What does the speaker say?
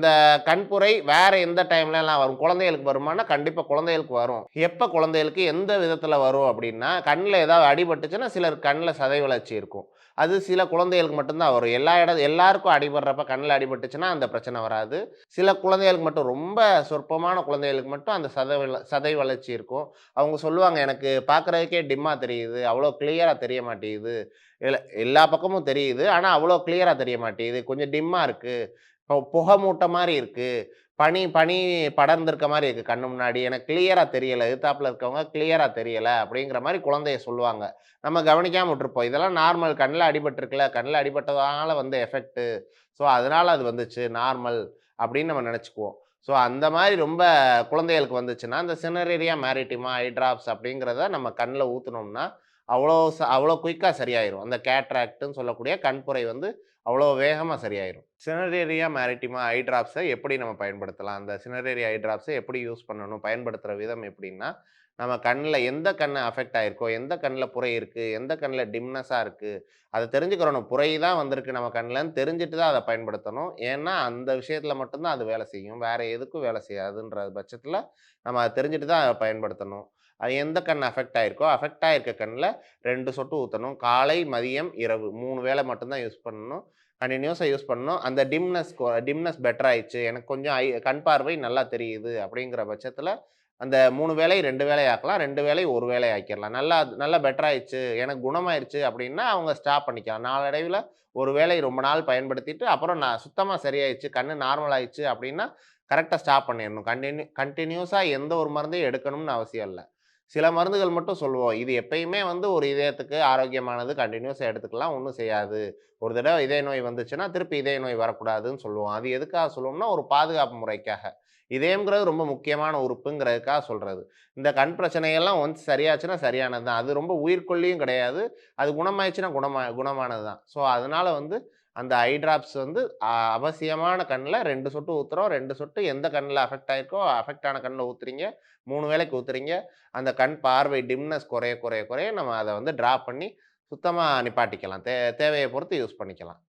இந்த கண்புரை வேற எந்த டைம்லலாம் வரும்? குழந்தைகளுக்கு வருமானா கண்டிப்பாக குழந்தைகளுக்கு வரும். எப்போ குழந்தைகளுக்கு எந்த விதத்தில் வரும் அப்படின்னா கண்ணில் ஏதாவது அடிபட்டுச்சுன்னா சிலர் கண்ணில் சதை வளர்ச்சி இருக்கும். அது சில குழந்தைகளுக்கு மட்டும்தான் வரும். எல்லா இட எல்லாருக்கும் அடிபடுறப்ப கண்ணில் அடிபட்டுச்சுன்னா அந்த பிரச்சனை வராது. சில குழந்தைகளுக்கு மட்டும் ரொம்ப சொற்பமான குழந்தைகளுக்கு மட்டும் அந்த சதை சதை வளர்ச்சி இருக்கும். அவங்க சொல்லுவாங்க எனக்கு பார்க்குறதுக்கே டிம்மாக தெரியுது. அவ்வளோ கிளியராக தெரிய மாட்டேங்குது. எல்லா பக்கமும் தெரியுது. ஆனால் அவ்வளோ கிளியராக தெரிய மாட்டேங்குது. கொஞ்சம் டிம்மாக இருக்குது புகை மூட்டை மாதிரி இருக்குது பனி பனி படர்ந்திருக்க மாதிரி இருக்குது கண்ணு முன்னாடி. எனக்கு கிளியராக தெரியலை. எதிர்த்தாப்பில் இருக்கவங்க கிளியராக தெரியலை அப்படிங்கிற மாதிரி குழந்தைய சொல்லுவாங்க. நம்ம கவனிக்காமல் விட்டுருப்போம். இதெல்லாம் நார்மல் கண்ணில் அடிபட்டிருக்குல்ல. கண்ணில் அடிபட்டதால வந்து எஃபெக்ட்டு ஸோ அதனால் அது வந்துச்சு நார்மல் அப்படின்னு நம்ம நினச்சிக்குவோம். ஸோ அந்த மாதிரி ரொம்ப குழந்தைகளுக்கு வந்துச்சுன்னா அந்த சினரேரியா மேரிட்டிமா ஐ ட்ராப்ஸ் அப்படிங்கிறத நம்ம கண்ணில் ஊற்றுனோம்னா அவ்வளோ ச அவ்வளோ குயிக்காக சரியாயிடும் அந்த கேட்ராக்ட்னு சொல்லக்கூடிய கண்புரை வந்து அவ்வளோ வேகமாக சரியாயிடும் சினரேரியா மேரிட்டிமா ஐ ட்ராப்ஸை எப்படி நம்ம பயன்படுத்தலாம்? அந்த சினரேரியா ஐ ட்ராப்ஸை எப்படி யூஸ் பண்ணணும்? பயன்படுத்துகிற விதம் எப்படின்னா நம்ம கண்ணில் எந்த கண்ணை அஃபெக்ட் ஆகிருக்கோ எந்த கண்ணில் புரை இருக்குது எந்த கண்ணில் டிம்னஸாக இருக்குது அதை தெரிஞ்சுக்கிறணும். புரை தான் வந்திருக்கு நம்ம கண்ணில்னு தெரிஞ்சுட்டு தான் அதை பயன்படுத்தணும். ஏன்னா அந்த விஷயத்தில் மட்டும்தான் அது வேலை செய்யும். வேறு எதுக்கும் வேலை செய்யாதுன்ற பட்சத்தில் நம்ம அதை தெரிஞ்சுட்டு தான் அதை பயன்படுத்தணும். அது எந்த கண் அஃபெக்ட் ஆகிருக்கோ அஃபெக்ட் ஆகிருக்க கண்ணில் ரெண்டு சொட்டு ஊற்றணும் காலை மதியம் இரவு மூணு வேளை மட்டும்தான் யூஸ் பண்ணணும். கண்டினியூஸாக யூஸ் பண்ணணும். அந்த டிம்னஸ் டிம்னஸ் பெட்டர் ஆயிடுச்சு. எனக்கு கொஞ்சம் ஐ கண் பார்வை நல்லா தெரியுது அப்படிங்கிற பட்சத்தில் அந்த மூணு வேலை ரெண்டு வேலை ஆக்கலாம். ரெண்டு வேலை ஒரு வேலை ஆக்கிடலாம். நல்லா நல்லா பெட்டர் ஆயிடுச்சு. எனக்கு குணமாயிருச்சு அப்படின்னா அவங்க ஸ்டாப் பண்ணிக்கலாம். நாளடைவில் ஒரு வேலை ரொம்ப நாள் பயன்படுத்திட்டு அப்புறம் நான் சுத்தமாக சரியாயிடுச்சு. கண் நார்மல் ஆயிடுச்சு அப்படின்னா கரெக்டாக ஸ்டாப் பண்ணிடணும். கண்டினியூ கண்டினியூஸாக எந்த ஒரு மருந்தையும் எடுக்கணும்னு அவசியம் இல்லை. சில மருந்துகள் மட்டும் சொல்லுவோம் இது எப்பயுமே வந்து ஒரு இதயத்துக்கு ஆரோக்கியமானது கண்டினியூஸாக எடுத்துக்கலாம். ஒன்றும் செய்யாது. ஒரு தடவை இதய நோய் வந்துச்சுன்னா திருப்பி இதய நோய் வரக்கூடாதுன்னு சொல்லுவோம். அது எதுக்காக சொல்லுவோம்னா ஒரு பாதுகாப்பு முறைக்காக. இதயங்கிறது ரொம்ப முக்கியமான உறுப்புங்கிறதுக்காக சொல்கிறது இந்த கண் பிரச்சனையெல்லாம் ஒன்ஸ் சரியாச்சுன்னா சரியானது தான் அது ரொம்ப உயிர்கொல்லியும் கிடையாது. அது குணமாயிடுச்சுன்னா குணமா குணமானது தான் ஸோ அதனால் வந்து அந்த ஐ ட்ராப்ஸ் வந்து அவசியமான கண்ணில் ரெண்டு சொட்டு ஊற்றுறோம் ரெண்டு சொட்டு எந்த கண்ணில் அஃபெக்ட் ஆகிருக்கோ அஃபெக்ட் ஆன கண்ணில் ஊற்றுறீங்க மூணு வேலைக்கு ஊற்றுறீங்க அந்த கண் பார்வை டிம்னஸ் குறைய குறைய குறைய நம்ம அதை வந்து ட்ரா பண்ணி சுத்தமாக நிப்பாட்டிக்கலாம். தே தேவையை பொறுத்து யூஸ் பண்ணிக்கலாம்.